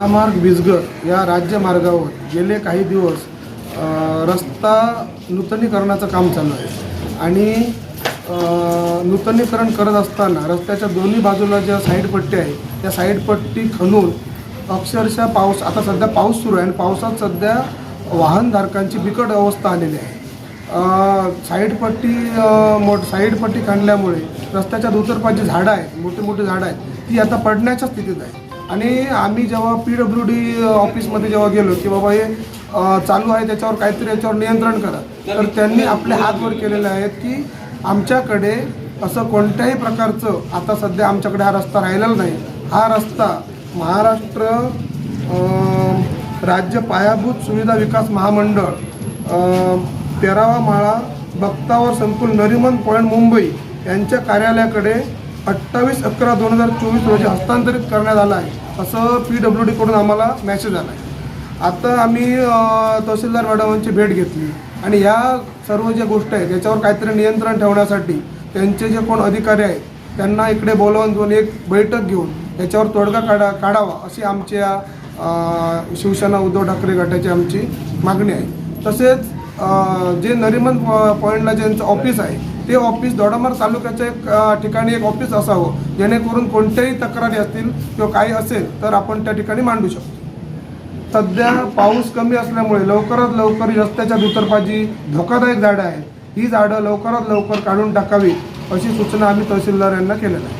महामार्ग विजगर या राज्यमार्गावर गेले काही दिवस रस्ता नूतनीकरणाचं काम चालू आहे. आणि नूतनीकरण करत असताना रस्त्याच्या दोन्ही बाजूला ज्या साईड पट्टी आहे त्या साईड पट्टी खणून अक्षरशः पाऊस आता सध्या पाऊस सुरू आहे आणि पावसात सध्या वाहनधारकांची बिकट अवस्था आलेली आहे. साईडपट्टी मोठ साईडपट्टी खाणल्यामुळे खणल्यामुळे रस्त्याच्या दुतर्फा जी झाडं आहेत मोठी मोठी झाडं आहेत ती आता पडण्याच्या स्थितीत आहे आणि आम्ही जेव्हा पी डब्ल्यू डी ऑफिसमध्ये जेव्हा गेलो की बाबा हे चालू आहे त्याच्यावर काहीतरी याच्यावर नियंत्रण करा. तर त्यांनी आपले हात वर केलेले आहेत की आमच्याकडे असं कोणत्याही प्रकारचं आता सध्या आमच्याकडे हा रस्ता राहिलेला नाही. हा रस्ता महाराष्ट्र राज्य पायाभूत सुविधा विकास महामंडळ तेरावा माळा बक्तावर संकुल नरिमन पॉईंट मुंबई यांच्या कार्यालयाकडे अठ्ठावीस अकरा दोन हजार चोवीस रोजी हस्तांतरित करण्यात आला आहे. असं पी डब्ल्यू डीकडून आम्हाला मेसेज आला आहे. आता आम्ही तहसीलदार मॅडमांची भेट घेतली. आणि ह्या सर्व ज्या गोष्टी आहेत याच्यावर काहीतरी नियंत्रण ठेवण्यासाठी त्यांचे जे कोण अधिकारी आहेत त्यांना इकडे बोलावून दोन एक बैठक घेऊन याच्यावर तोडगा काढा काढावा अशी आमच्या शिवसेना उद्धव ठाकरे गटाची आमची मागणी आहे. तसेच जे नरिमन पॉ- पॉईंटला ज्यांचं ऑफिस आहे ते ऑफिस दोडामार तालुक्याच्या एक ठिकाणी एक ऑफिस असावं जेणेकरून कोणत्याही तक्रारी असतील किंवा काही असेल तर आपण त्या ठिकाणी मांडू शकतो. सध्या पाऊस कमी असल्यामुळे लवकरात लवकर रस्त्याच्या दुतर्फाजी धोकादायक झाडं आहेत. ही झाडं लवकरात लवकर काढून टाकावी अशी सूचना आम्ही तहसीलदार यांना केलेल्या आहे.